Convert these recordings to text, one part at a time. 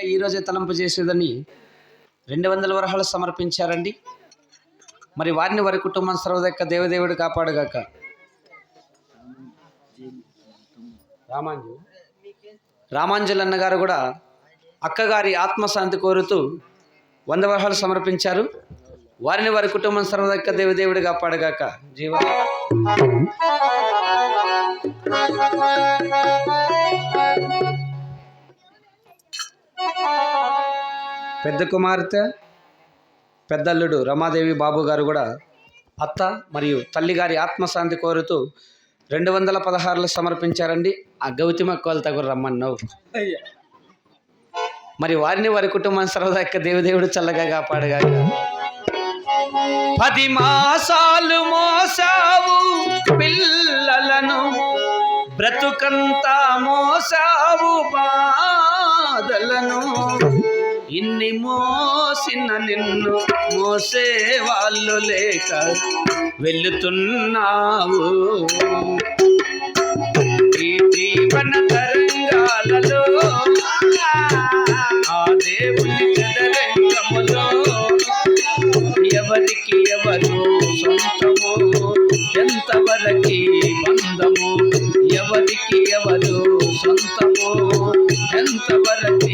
ఈరోజే తలంపు చేసేదని రెండు వందల వరహాలు సమర్పించారండి. మరి వారిని వారి కుటుంబం సర్వదక్క దేవదేవుడు కాపాడుగాక. రామాంజు రామాంజల్ అన్నగారు కూడా అక్కగారి ఆత్మశాంతి కోరుతూ వంద వరహాలు సమర్పించారు. వారిని వారి కుటుంబం సర్వదక్క దేవదేవుడు కాపాడుగాక. జీవ. పెద్ద కుమార్తె పెద్దల్లుడు రమాదేవి బాబు గారు కూడా అత్త మరియు తల్లిగారి ఆత్మశాంతి కోరుతూ రెండు వందల పదహారులు సమర్పించారండి. ఆ గౌతమ కోలత కూడా రమ్మన్నావు. మరి వారిని వారి కుటుంబం సర్వదాక్క దేవదేవుడు చల్లగా కాపాడుగా పది మాసాలు మోసావు పిల్లలను బ్రతుకంతా మోసావు బాధలను ఇన్ని మోసిన నిన్ను మోసే వాళ్ళు లేక వెళుతున్నావు. ఈ జీవన తరంగాలలో ఆ దేవుని చదరంగములో ఎవరికి ఎవరు సొంతము ఎంతవరకి బంధము ఎవరికి ఎవరు సొంతము ఎంతవరకు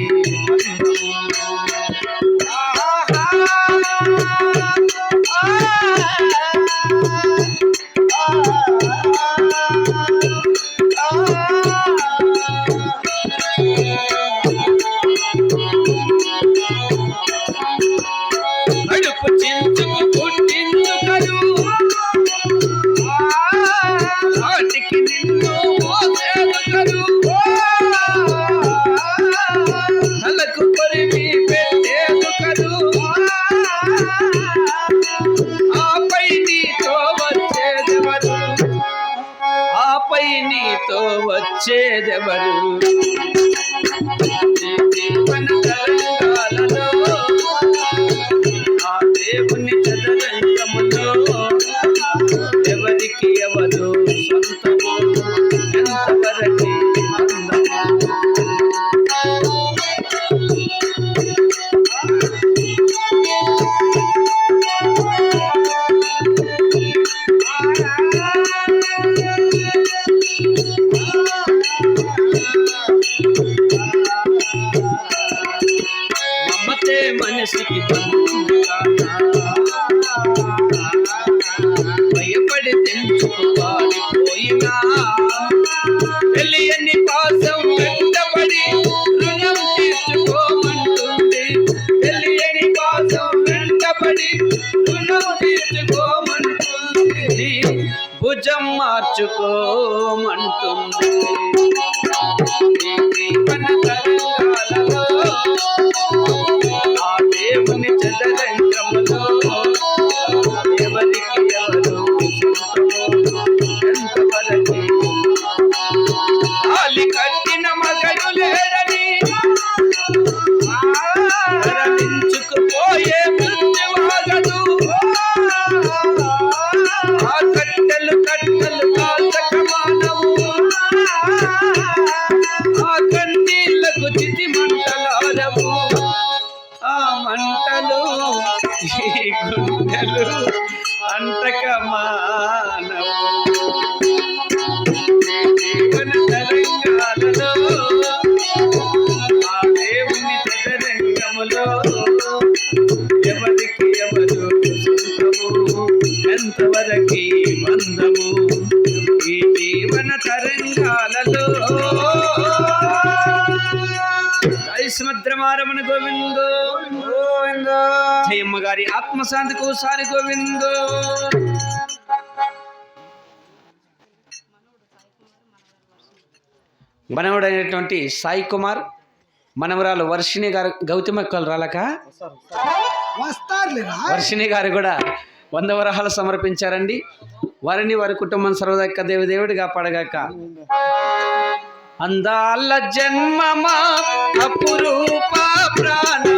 వచ్చేదెవరు అంటే మనిషికి భయపడి తెంచుకు పోయినా. తెలియని పాసం వెంటబడి రుణం తీర్చుకోమంటుంది. తెలియని పాసం వెంటబడి రుణం తీర్చుకోమంటుంది. భుజం మార్చుకోమంటుంది. ఈ గుండెలు అంటక మానవు జీవన తరంగాలలో ఆ దేవుని చదరంగములో ఎవరికి ఎవరు సొంతము? ఎంతవరకు బంధము ఈ జీవన తరంగా శ్రీమద్రమారమణ గోవిందో. గోవిందో. జయమ్మ గారి ఆత్మశాంతికి ఒకసారి గోవిందో. మనవడైనటువంటి సాయి కుమార్ మనవరాలు వర్షిణి గారు గౌతమ రాలక? వర్షిణి గారు కూడా వంద వరహాలు సమర్పించారండి. వారిని వారి కుటుంబం సర్వదక్క దేవదేవుడి కాపాడగాక అందాల జన్మమా? అపురూప ప్రాణ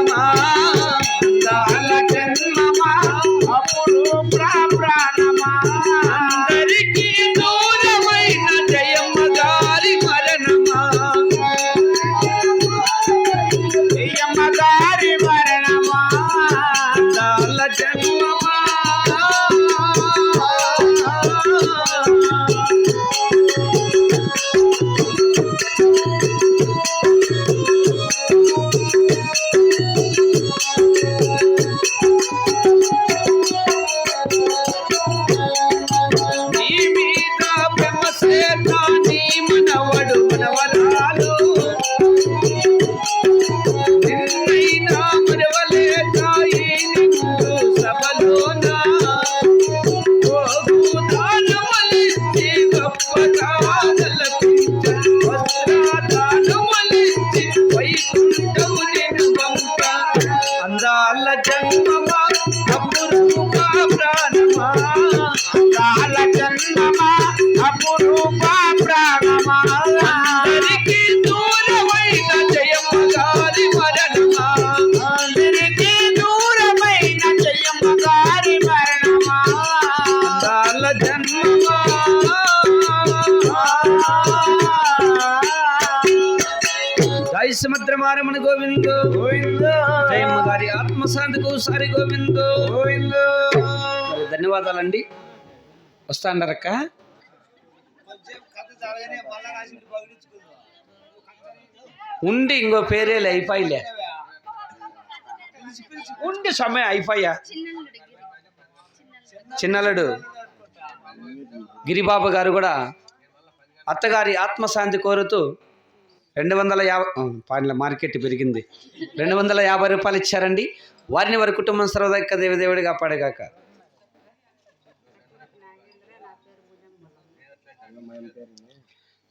జై సముద్రమారమణ గోవిందో. జయమ్మ గారి ఆత్మశాంతికి ఒకసారి గోవిందో. మరి ధన్యవాదాలండి. వస్తాండారక్క? ఉండి ఇంకో పేరేలే అయిపోయిలే. ఉండి సమయం అయిపోయా? చిన్నలుడు. గిరిబాబు గారు కూడా అత్తగారి ఆత్మశాంతి కోరుతూ రెండు వందల యాభై పాండ్ల మార్కెట్ పెరిగింది. రెండు వందల యాభై రూపాయలు ఇచ్చారండి. వారిని వారి కుటుంబం సర్వదక్క దేవదేవుడిగా కాపాడేగాక.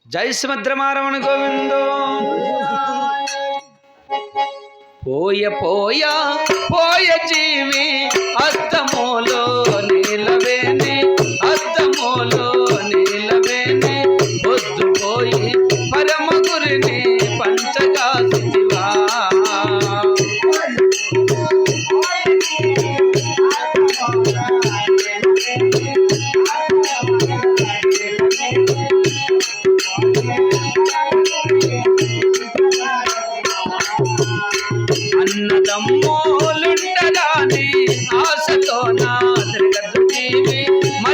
జై సుభద్రమారమణ గోవిందో. పోయ పోయ పోయ జీవి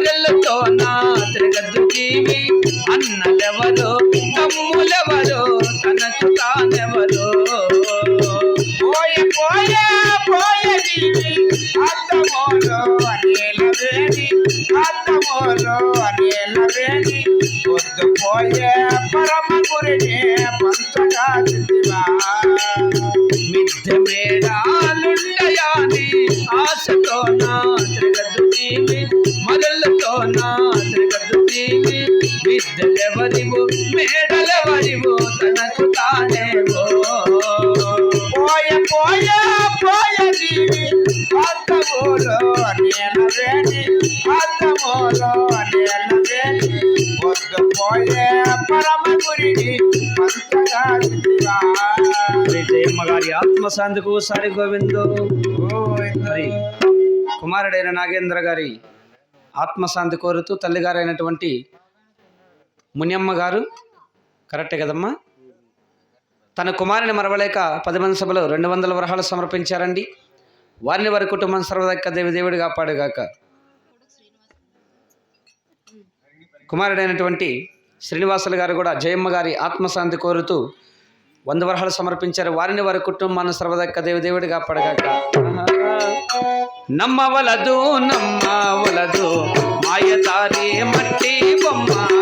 మరలతో నా తిరగద్దు అన్నలెవరో తమ్ములెవరో తనకు తానెవరో. పోయ పోయ పోయ జీవి అద్దమోలో అనేల వేణి అద్దమోలో అనేల పోయే పరమ గురిని పంచగా పోయే పరమ గురిని ఆత్మశాంతికు సారి గోవిందు. మరి కుమారుడైన నాగేంద్ర గారి ఆత్మశాంతి కోరుతూ తల్లిగారైనటువంటి మునియమ్మ గారు కరెక్టే కదమ్మా? తన కుమారుని మరవలేక పది మంది సభలో రెండు వందల వరహాలు సమర్పించారండి. వారిని వారి కుటుంబం సర్వదక్క దేవి దేవుడు కాపాడుగాక. కుమారుడైనటువంటి శ్రీనివాసులు గారు కూడా జయమ్మ గారి ఆత్మశాంతి కోరుతూ వంద వరహాలు సమర్పించారు. వారిని వారి కుటుంబాన్ని సర్వదక్క దేవి దేవుడు కాపాడుగాక. నమ్మవలదు నమ్మవలదు మాయదారి మట్టి బొమ్మ.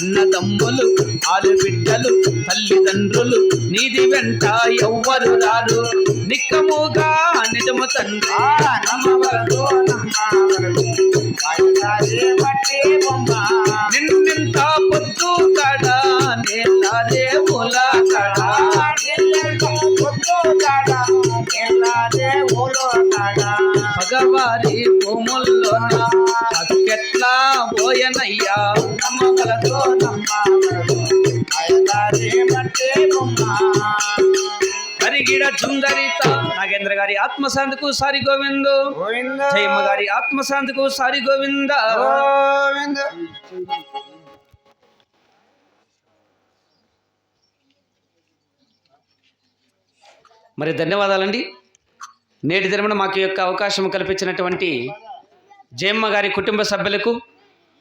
అన్నదమ్ములు ఆలు బిడ్డలు తల్లిదండ్రులు నీది వెంట ఎవ్వరు రారు. నిక్కముగా నిజము తండ్రి. ఆ నమ్మవలదు నమ్మవలదు మాయదారి మట్టి బొమ్మ పొద్దు కడా నేలారే పూల కడ. పగవారి భూముల్లోన అక్కెట్లా పోయనయ్యా? నాగేంద్ర గారి ఆత్మశాంతికు సారి గోవిందు. జయమ్మ గారి ఆత్మశాంతికు సారి గోవింద. గోవింద. మరి ధన్యవాదాలండి. నేటి దినమున మాకు యొక్క అవకాశం కల్పించినటువంటి జయమ్మ గారి కుటుంబ సభ్యులకు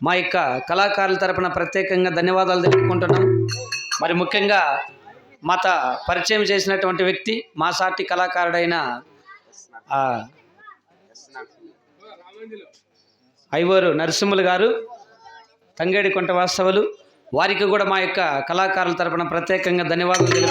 మా యొక్క కళాకారుల తరపున ప్రత్యేకంగా ధన్యవాదాలు తెలుపుకుంటున్నాం. మరి ముఖ్యంగా మాత పరిచయం చేసినటువంటి వ్యక్తి మా సాటి కళాకారుడైన ఆ, ఐవోరు నరసింహులు గారు తంగేడి కొంట వాస్తవులు. వారికి కూడా మా యొక్క కళాకారుల తరపున ప్రత్యేకంగా ధన్యవాదాలు